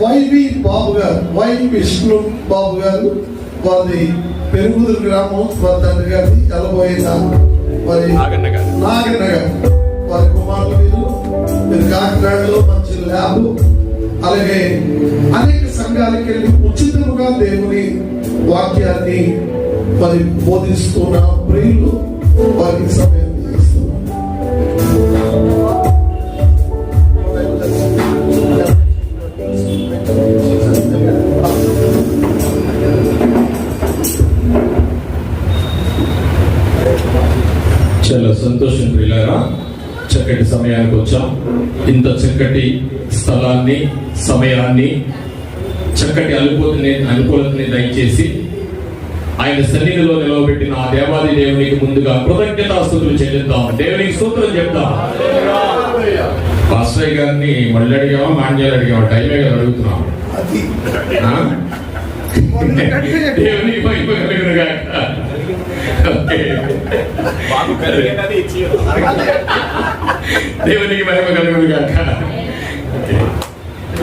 YV బాబు గారు why Vishnu బాబు గారు వారి పెరుగుదురు గ్రామం వారి తండ్రి గారిది ఎలబోయిన మరి గారు. నాగన్న గారు వారి కుమారులు వీరు మీరు కాకినాడలో మంచి ల్యాబ్ అలాగే అనేక సంఘాలకు వెళ్ళి ఉచితముగా దేవుని వాక్యాన్ని మరి బోధిస్తున్న ప్రియులు వారికి ఇంత చక్కటి స్థలాన్ని సమయాన్ని చక్కటి అనుకూలని అనుకూలతని దయచేసి ఆయన సన్నిధిలో నిలవబెట్టిన ఆ దేవాది దేవునికి ముందుగా కృతజ్ఞతాస్తుతులు చెల్లిద్దాం. దేవునికి సూత్రం చెప్తాం పాస్టర్ గారిని మళ్ళీ అడిగామా మాండ్యాలు అడిగామా టైమే గారు అడుగుతున్నాం. ఆ? దేవునికి మహిమ కలుగును గాక. ఓకే. బాబు కలిగినది ఇచ్చి దేవునికి మహిమ కలుగును గాక. ఓకే.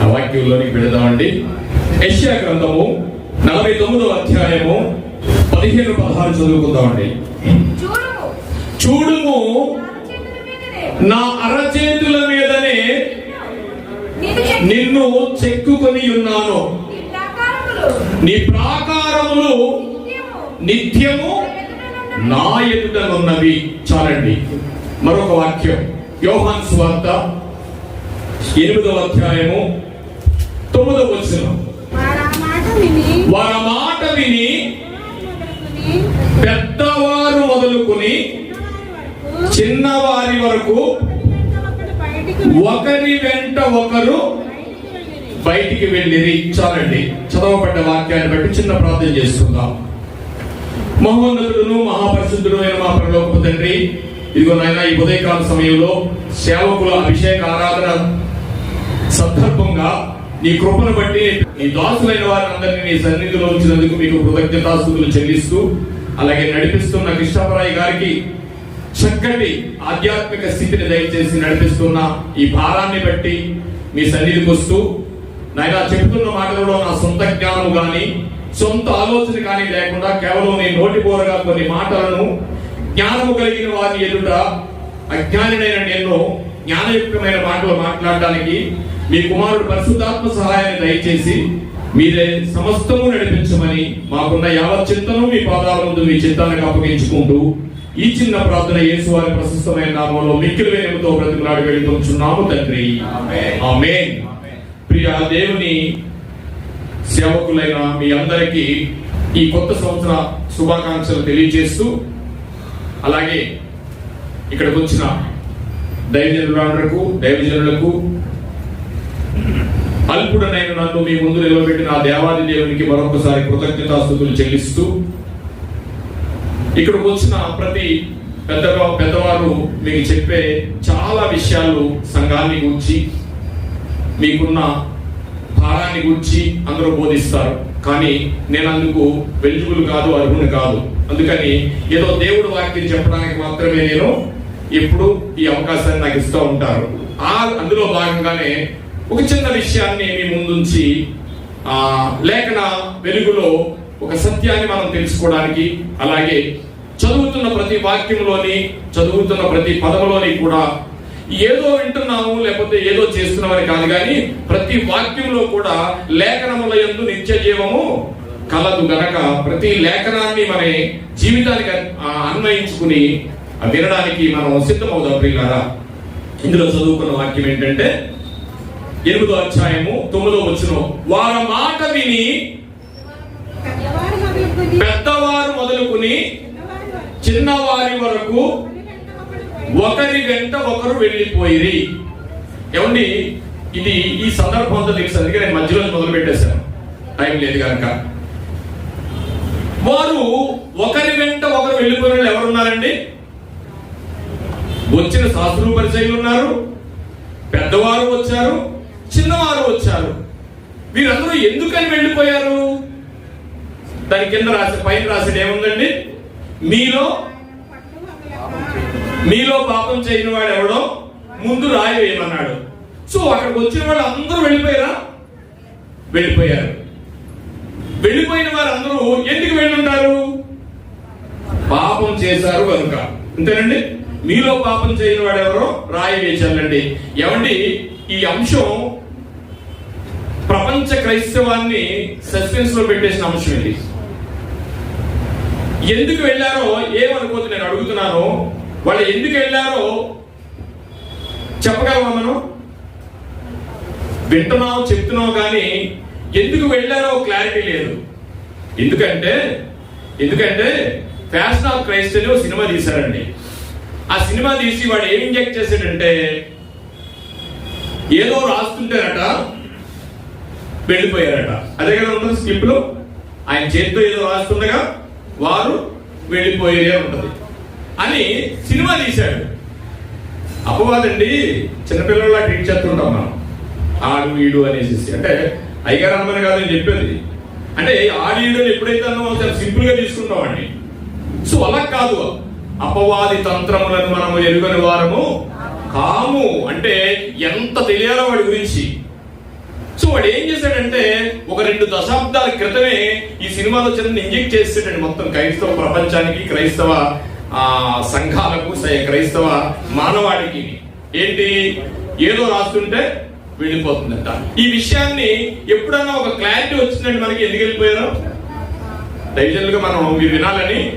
ఆ వాక్యంలోనికి పెడదామండి యెషయా గ్రంథము నలభై తొమ్మిదో అధ్యాయము పదిహేను పదహారు చదువుకుందామండి. చూడుము. నా అరచేతుల మీదనే నిన్ను చెక్కి నిన్ను చెక్కుకొని ఉన్నాను. నీ ప్రాకారములు నీ ప్రాకారములు నిత్యము. నిత్యము నా ఎదుటనున్నవి చాలండి. మరొక వాక్యం యోహాన్ స్వార్త ఎనిమిదవ అధ్యాయము తొమ్మిదవ వచనం. వారు మాట విని పెద్దవారు మొదలుకొని చిన్నవారి వరకు ఒకరి వెంట ఒకరు బయటికి వెళ్ళిరి. చాలండి. చదవబడ్డ వాక్యాన్ని బట్టి చిన్న ప్రార్థన చేసుకుందాం మహోన్నతుడును మహాపరిశుద్ధుడు అయిన మా పరలోకపు తండ్రి. ఇదిగో నాయన ఈ ఉదయకాల సమయంలో సేవకుల అభిషేక ఆరాధన సందర్భంగా నీ కృపను బట్టి నీ దాసులైన వారందరినీ నీ సన్నిధిలో ఉంచినందుకు మీకు కృతజ్ఞతాస్తుతులు చెల్లిస్తూ అలాగే నడిపిస్తున్న కృష్ణపరాయి గారికి చక్కటి ఆధ్యాత్మిక స్థితిని దయచేసి నడిపిస్తున్న ఈ భారాన్ని బట్టి మీ సన్నిధికి వస్తూ నాయన చెప్తున్న మాటలలో నా సొంత జ్ఞానం కానీ సొంత ఆలోచన కానీ లేకుండా కేవలం నీ నోటి పోరగా కొన్ని మాటలను జ్ఞానము కలిగిన వారి ఎదుట అజ్ఞానినైన నేను జ్ఞానయుక్తమైన మాటలు మాట్లాడడానికి మీ కుమారుడు పరిశుద్ధాత్మ సహాయాన్ని దయచేసి మీరే సమస్తము నడిపించమని మాకున్న యావత్ చింతను మీ పాదాల ముందు మీ చిత్తానికి అప్పగించుకుంటూ ఈ చిన్న ప్రార్థన యేసు వారి ప్రశస్తమైన నామంలో మిక్కిలి వేయముతో బ్రతిమలాడి వెళ్తున్నాము తండ్రి. ఆమె ప్రియ దేవుని సేవకులైన మీ అందరికీ ఈ కొత్త సంవత్సర శుభాకాంక్షలు తెలియజేస్తూ అలాగే ఇక్కడికి వచ్చిన దైవజనులకు దైవజనులకు అల్పుడనైన నన్ను మీ ముందు నిలబెట్టిన ఆ దేవాది దేవునికి మరొకసారి కృతజ్ఞతాస్తుతులు చెల్లిస్తూ ఇక్కడికి వచ్చిన ప్రతి పెద్దగా పెద్దవారు మీకు చెప్పే చాలా విషయాలు సంఘాన్ని గురించి మీకున్న భారాన్ని గురించి అందరూ బోధిస్తారు. కానీ నేను అందుకు వెలుగులు కాదు అర్హుని కాదు. అందుకని ఏదో దేవుడు వాక్యం చెప్పడానికి మాత్రమే నేను ఎప్పుడు ఈ అవకాశాన్ని నాకు ఇస్తూ ఉంటారు. ఆ అందులో భాగంగానే ఒక చిన్న విషయాన్ని మీ ముందుంచి ఆ లేఖన వెలుగులో ఒక సత్యాన్ని మనం తెలుసుకోవడానికి అలాగే చదువుతున్న ప్రతి వాక్యంలోని చదువుతున్న ప్రతి పదములోని కూడా ఏదో వింటున్నాము లేకపోతే ఏదో చేస్తున్నామని కాదు కానీ ప్రతి వాక్యంలో కూడా లేఖనముల యందు నిత్య జీవము కలదు గనక ప్రతి లేఖనాన్ని మన జీవితానికి అన్వయించుకుని వినడానికి మనం సిద్ధమవుదాం ప్రియులారా. ఇందులో చదువుకున్న వాక్యం ఏంటంటే ఎనిమిదో అధ్యాయము తొమ్మిదో వచ్చిన వారి మాట విని పెద్దవారు మొదలుకొని చిన్నవారి వరకు ఒకరి వెంట ఒకరు వెళ్ళిపోయిరి. ఏమండి? ఇది ఈ సందర్భంతో తెలుసు. అందుకే నేను మధ్యలో మొదలు పెట్టేశాను టైం లేదు కనుక. వారు ఒకరి వెంట ఒకరు వెళ్ళిపోయిన వాళ్ళు ఎవరున్నారండి వచ్చిన శాస్త్రులు పరిచయలు ఉన్నారు. పెద్దవారు వచ్చారు. చిన్నవారు వచ్చారు. వీరందరూ ఎందుకని వెళ్ళిపోయారు? దాని కింద రాసి పైన రాసేది ఏముందండి? మీలో మీలో పాపం చేయని వాడు ఎవడో ముందు రాయి వేయమన్నాడు. సో అక్కడికి వచ్చిన వాళ్ళు అందరూ వెళ్ళిపోయారా? వెళ్ళిపోయారు. వెళ్ళిపోయిన వారందరూ ఎందుకు వెళ్ళుంటారు? పాపం చేశారు కనుక. అంతేనండి? మీలో పాపం చేయని వాడు ఎవరో రాయి వేచాలండి ఏమండి? ఈ అంశం ప్రపంచ క్రైస్తవాన్ని సస్పెన్స్లో పెట్టేసిన అంశం ఇది. ఎందుకు వెళ్ళారో ఏమనుకోదు నేను అడుగుతున్నాను. వాళ్ళు ఎందుకు వెళ్ళారో చెప్పగలమా మనం? వింటున్నాం చెప్తున్నాం కానీ ఎందుకు వెళ్ళారో క్లారిటీ లేదు. ఎందుకంటే ఎందుకంటే ఫ్యాషన్ ఆఫ్ క్రైస్ట్ అని ఒక సినిమా తీశారండి. ఆ సినిమా తీసి వాడు ఏం ఇంజెక్ట్ చేశాడంటే ఏదో రాస్తుంటారట వెళ్ళిపోయారట. అదే కదా ఉంటుంది స్క్రిప్ట్ ఆయన చేతితో ఏదో రాస్తుండగా వారు వెళ్ళిపోయారే ఉంటుంది. అని సినిమా తీశాడు. అపవాదండి చిన్నపిల్లల్లా ట్రీట్ చేస్తుంటాం మనం. ఆడు వీడు అనేసి. అంటే అయ్యగారు అమ్మని కాదని చెప్పేది. అంటే ఆడు ఈడు అని ఎప్పుడైతే అన్నామో చాలా సింపుల్గా తీసుకుంటామండి సో అలా కాదు అపవాది తంత్రములను మనము ఎరుగని వారము కాము. అంటే ఎంత తెలియాలో వాడి గురించి. సో వాడు ఏం చేశాడంటే ఒక రెండు దశాబ్దాల క్రితమే ఈ సినిమాలో చిన్న ఇంజెక్ట్ చేసేటండి మొత్తం క్రైస్తవ ప్రపంచానికి క్రైస్తవ సంఘాలకు క్రైస్తవ మానవాడికి ఏంటి? ఏదో రాస్తుంటే వెళ్ళిపోతుందంట ఈ విషయాన్ని ఎప్పుడన్నా ఒక క్లారిటీ వచ్చిందండి మనకి ఎందుకు వెళ్ళిపోయారు? డైజనల్గా మనం మీరు వినాలని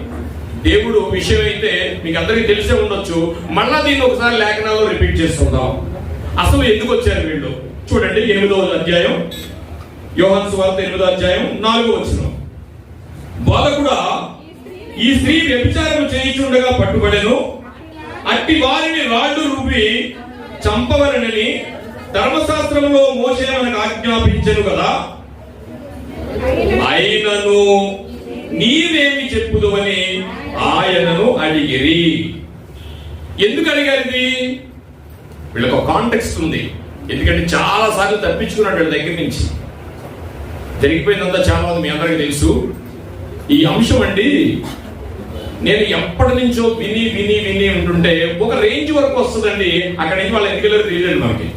దేవుడు విషయం అయితే మీకు అందరికీ తెలిసే ఉండొచ్చు. మళ్ళా దీన్ని ఒకసారి లేఖనాల్లో రిపీట్ చేస్తుందాం. అసలు ఎందుకు వచ్చారు వీళ్ళు? చూడండి ఎనిమిదవ అధ్యాయం. యోహన్ సువార్త ఎనిమిదో అధ్యాయం నాలుగో వచ్చిన బోధకుడా ఈ స్త్రీ వ్యభిచారం చేయించుండగా పట్టుబడెను. అట్టి వారిని రాళ్ళు రూపి చంపవలనని ధర్మశాస్త్రంలో మోసే మనకు ఆజ్ఞాపించను కదా. ఆయనను నీవేమి చెప్పుదువని ఆయనను అడిగిరి. ఎందుకు అడిగారిది వీళ్ళకి ఒక కాంటెక్స్ట్ ఉంది. ఎందుకంటే చాలా సార్లు తప్పించుకున్నాడు వీళ్ళ దగ్గర నుంచి. జరిగిపోయిందంతా చాలా మంది మీ అందరికీ తెలుసు. ఈ అంశం అండి నేను ఎప్పటి నుంచో విని విని విని ఉంటుంటే ఒక రేంజ్ వరకు వస్తుందండి. అక్కడి నుంచి వాళ్ళు ఎందుకు వెళ్ళారు తెలియదు మనకి.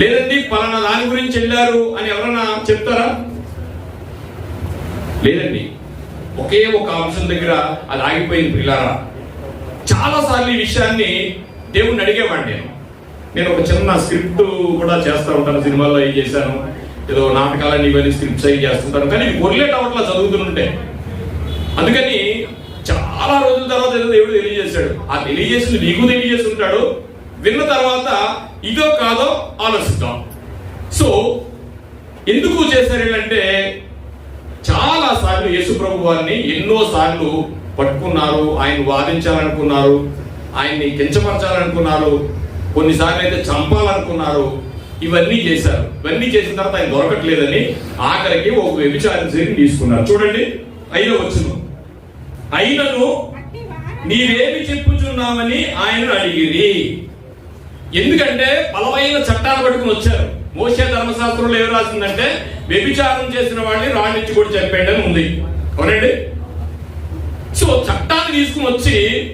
లేదండి పలానా దాని గురించి వెళ్ళారు అని ఎవరన్నా చెప్తారా? లేదండి. ఒకే ఒక అంశం దగ్గర అది ఆగిపోయింది పిల్లారా చాలాసార్లు ఈ విషయాన్ని దేవుణ్ణి అడిగేవాడిని నేను. నేను ఒక చిన్న స్క్రిప్ట్ కూడా చేస్తా ఉంటాను సినిమాల్లో ఏం చేశాను. ఏదో నాటకాలని ఇవన్నీ స్క్రిప్ట్స్ అవి చేస్తుంటాను. కానీ ఇది అవట్లా చదువుతుంటే అందుకని చాలా రోజుల తర్వాత ఏదో దేవుడు తెలియజేశాడు. ఆ తెలియజేసింది నీకు తెలియజేసి ఉంటాడు విన్న తర్వాత ఇదో కాదో ఆలోచిద్దాం. సో ఎందుకు చేశారు ఏంటంటే చాలా సార్లు యేసుప్రభు వారిని ఎన్నో సార్లు పట్టుకున్నారు ఆయన వాదించాలనుకున్నారు ఆయన్ని కించపరచాలనుకున్నారు కొన్నిసార్లు అయితే చంపాలనుకున్నారు ఇవన్నీ చేశారు. ఇవన్నీ చేసిన తర్వాత ఆయన దొరకట్లేదని ఆఖరికి ఒక వ్యభిచారం తీసుకున్నారు. చూడండి అయినా వచ్చును అయినను నీవేమి చెప్పుచున్నామని ఆయన అడిగిరి. ఎందుకంటే బలమైన చట్టాలు పట్టుకుని వచ్చారు. మోసే ధర్మశాస్త్రంలో ఏం రాసిందంటే వ్యభిచారం చేసిన వాడిని రాణించి కూడా చెప్పండి అని ఉంది. అవునండి? సో చట్టాన్ని తీసుకుని వచ్చి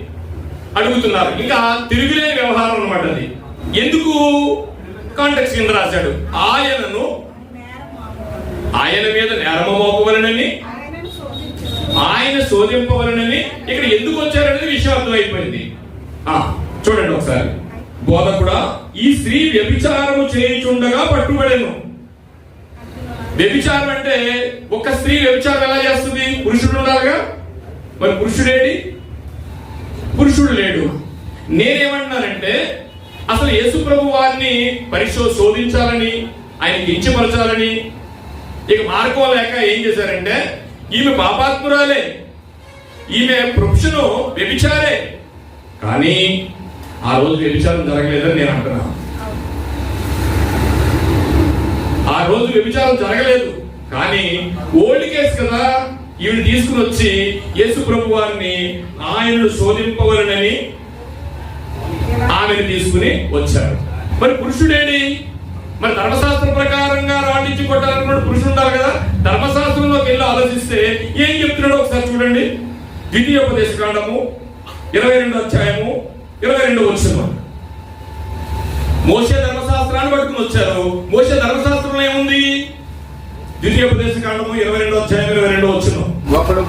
అడుగుతున్నారు. ఇంకా తిరుగులేని వ్యవహారం అన్నమాట అది. ఎందుకు? కాంటెక్స్ కింద రాశాడు. ఆయనను ఆయన మీద నేరమ మోపవలనని ఆయన శోధింపవలనని ఇక్కడ ఎందుకు వచ్చారనేది విషయం అర్థమైపోయింది. ఆ, చూడండి ఒకసారి. బోధకుడా ఈ స్త్రీ వ్యభిచారము చేయుచుండగా పట్టుబడేను. వ్యభిచారం అంటే ఒక స్త్రీ వ్యభిచారం ఎలా చేస్తుంది? పురుషుడు ఉండాలిగా? మరి పురుషుడేడి పురుషుడు లేడు. నేనేమన్నానంటే అసలు యేసు ప్రభు వారిని పరిశో శోధించాలని ఆయన కించపరచాలని ఇక మార్గం లేక ఏం చేశారంటే ఈమె పాపాత్మురాలే. ఈమె ప్రొఫెషను వ్యభిచారే. కానీ ఆ రోజు వ్యభిచారం జరగలేదని నేను అంటున్నాను ఆ రోజు వ్యభిచారం జరగలేదు. కానీ ఓల్డ్ కేసు కదా ఈవిడ తీసుకుని వచ్చి యేసు ప్రభు వారిని ఆయనను శోధింపవలనని ఆమెను తీసుకుని వచ్చారు మరి పురుషుడేడి మరి ధర్మశాస్త్రం ప్రకారంగా రాణించి కొట్టాలనుకున్న పురుషుడు ఉండాలి కదా. ధర్మశాస్త్ర ఆలోచిస్తే ఏం చెప్తున్నాడో ఒకసారి చూడండి. ద్వితీయోపదేశ కాండము ఇరవై రెండు అధ్యాయము ఇరవై రెండు వచ్చిన మోసే ధర్మశాస్త్రాన్ని పట్టుకుని వచ్చారు. మోసే ధర్మశాస్త్రంలో ఏముంది? ద్వితీయోపదేశ కాండము ఇరవై రెండు అధ్యాయం ఇరవై రెండు వచ్చిన ఒకడు